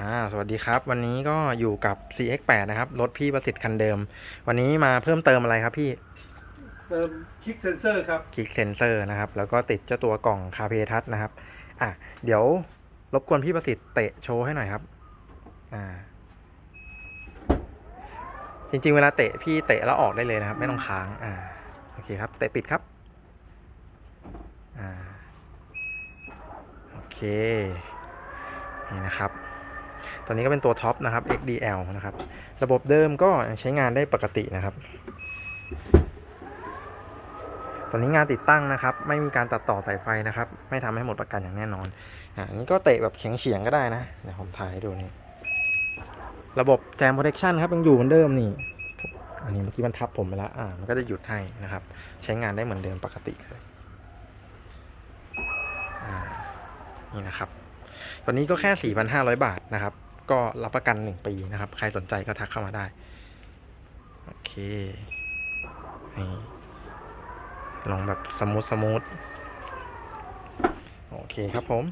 อ่าสวัสดีครับ วันนี้ก็อยู่กับ CX8 นะครับ รถพี่ประสิทธิ์คันเดิม วันนี้มาเพิ่มเติมอะไรครับพี่ เติมคลิกเซนเซอร์ครับ คลิกเซนเซอร์นะครับ แล้วก็ติดเจ้าตัวกล่องคาเพทัศนะครับ อะ เดี๋ยวรบกวนพี่ประสิทธิ์เตะโชว์ให้หน่อยครับ อ่า จริงๆ เวลาเตะพี่เตะแล้วออกได้เลยนะครับ ไม่ต้องค้าง อ่า โอเคครับ เตะปิดครับ อ่า โอเค นี่นะครับ ตัวนี้ก็เป็นตัวท็อปนะครับ XDL นะครับ ระบบเดิมก็ใช้งานได้ปกตินะครับ ตัวนี้งานติดตั้งนะครับ ไม่มีการตัดต่อสายไฟนะครับ ไม่ทำให้หมดประกันอย่างแน่นอนอ่าอันนี้ก็เตะแบบเฉียงเฉียงๆก็ได้นะเดี๋ยวผมถ่ายให้ดูนี่ระบบแจม protection ครับยังอยู่เหมือนเดิมนี่อันนี้เมื่อกี้มันทับผมไปแล้วอ่ามันก็จะหยุดให้นะครับ ใช้งานได้เหมือนเดิมปกติเลยอ่านี่นะครับ ตอนนี้ก็แค่ 4,500 บาทนะครับ ก็รับประกัน 1 ปีนะครับ ใครสนใจก็ทักเข้ามาได้ โอเค นี่ ลองแบบสมูทสมูทโอเคครับผม